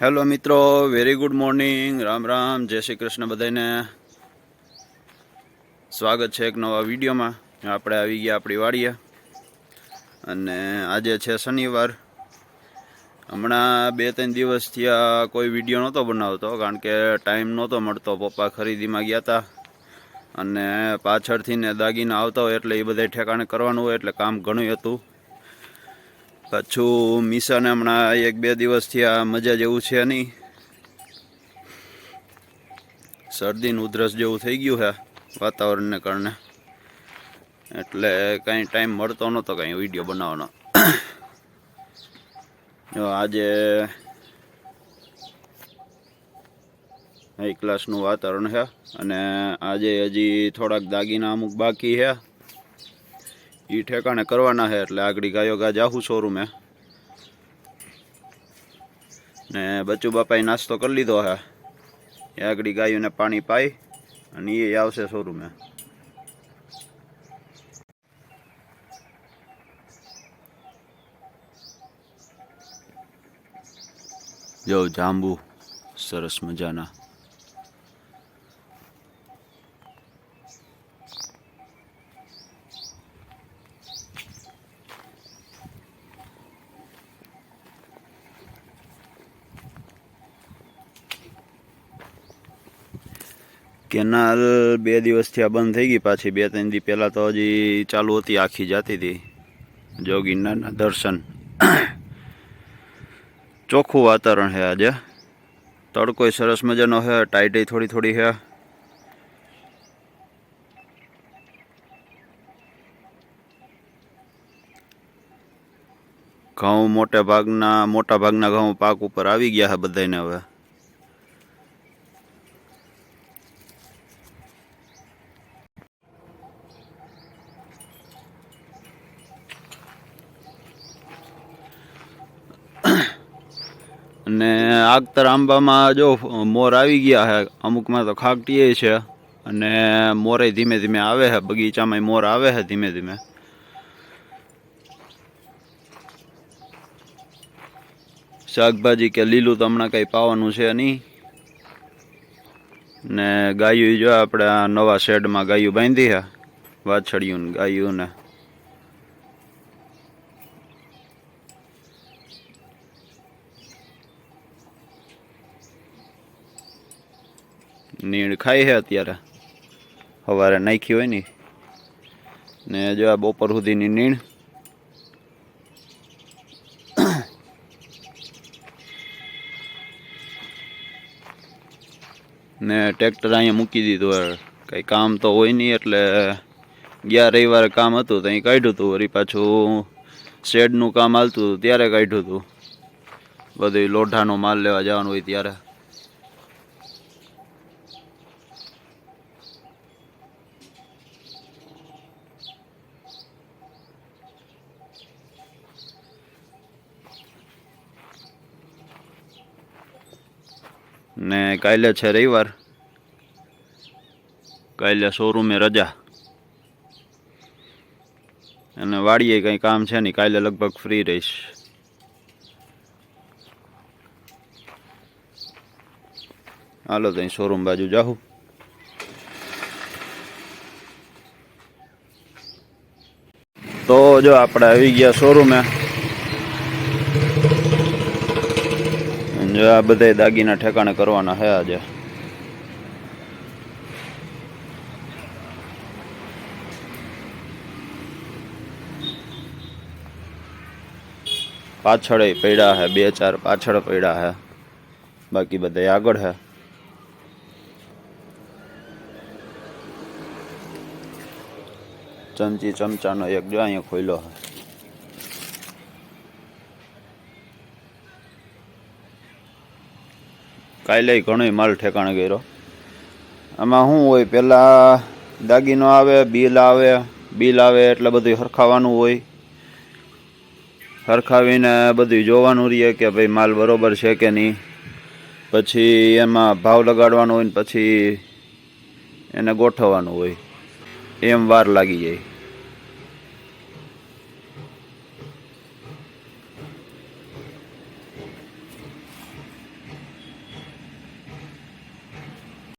Hello મિત્રો. Very good morning Ram Ram Jai Shri Krishna બધાને. સ્વાગત છે એક નવા વિડીયોમાં. આપણે આવી ગયા આપણી વાડીએ. અને આજે છે શનિવાર. હમણાં બે ત્રણ દિવસથી આ કોઈ વીડિયો નહોતો બનાવતો, કારણ કે ટાઈમ નહોતો મળતો. પપ્પા ખરીદીમાં ગયા હતા અને પાછળથી ને દાગીના આવતા હોય એટલે એ બધા ઠેકાણે કરવાનું હોય એટલે કામ ઘણું હતું. પાછું મિશન હમણાં એક બે દિવસથી આ મજા જેવું છે નહીં. શરદીનું ઉધરસ જેવું થઈ ગયું છે વાતાવરણને કારણે. એટલે કાંઈ ટાઈમ મળતો નહોતો, કાંઈ વીડિયો બનાવવાનો. જો આજે હાઈ ક્લાસનું વાતાવરણ છે અને આજે હજી થોડાક દાગીના અમુક બાકી છે. ઈ ઠેકાણે કરવાના છે એટલે આગળ ગાયો ગા જાહું શોરૂમે ને બચ્ચુ બાપાએ નાસ્તો કરી લીધો છે. એ આગળ ગાયોને પાણી પાઈ અને એ આવશે શોરૂમે જો જાંબુ, સરસ મજાના. કેનાલ બે દિવસથી આ બંધ થઈ ગઈ પાછી, બે ત્રણ દી પહેલાં તો હજી ચાલુ હતી, આખી જાતી હતી. જોગીનારના દર્શન. ચોખ્ખું વાતાવરણ છે આજે. તડકોય સરસ મજાનો છે ટાઈટે થોડી થોડી છે. ઘઉં મોટા ભાગના મોટા ભાગના ઘઉં પાક ઉપર આવી ગયા છે બધાને હવે. અને આગતર આંબામાં જો મોર આવી ગયા છે અમુકમાં તો ખાકટીએ છે. અને મોરે ધીમે ધીમે આવે છે બગીચામાં મોર આવે છે ધીમે ધીમે. શાકભાજી કે લીલું તો હમણાં કંઈ પાવાનું છે નહીં. ને ગાયું જો આપણે નવા શેડમાં ગાયું બાંધી છે વાછડિયું ગાયું ને નીણ ખાઈ છે અત્યારે. સવારે નાખી હોય ને. ને જો આ બપોર સુધીની નીણ. ને ટ્રેક્ટર અહીંયા મૂકી દીધું કંઈ કામ તો હોય નહીં એટલે ગયા રવિવારે કામ હતું તો અહીં કાઢ્યું હતું. વળી પાછું શેડનું કામ હાલતું ત્યારે કાઢ્યું હતું. બધું લોઢાનો માલ લેવા જવાનું હોય ત્યારે. ને કાલે છે રવિવાર. કાલે શોરૂમે રજા. અને વાડીએ કંઈ કામ છે નહીં, કાલે લગભગ ફ્રી રહીશ. હાલો ત્યાં શોરૂમ બાજુ જાઉં તો જો આપણે આવી ગયા શોરૂમે આ બધા દાગીના ઠેકાણે કરવાના હે આજે. પાછળ પડ્યા હે, બે ચાર પાછળ પડ્યા હે. બાકી બધા આગળ છે ચમચી ચમચાનો એક જો અહીંયા ખોલ્યો છે કાલે ઘણોય માલ ઠેકાણે કર્યો આમાં શું હોય પહેલાં દાગીનો આવે, બિલ આવે બિલ આવે એટલે બધું સરખાવાનું હોય. સરખાવીને બધું જોવાનું રહીએ કે ભાઈ માલ બરોબર છે કે નહીં. પછી એમાં ભાવ લગાડવાનો હોય ને પછી એને ગોઠવવાનું હોય. એમ વાર લાગી જાય.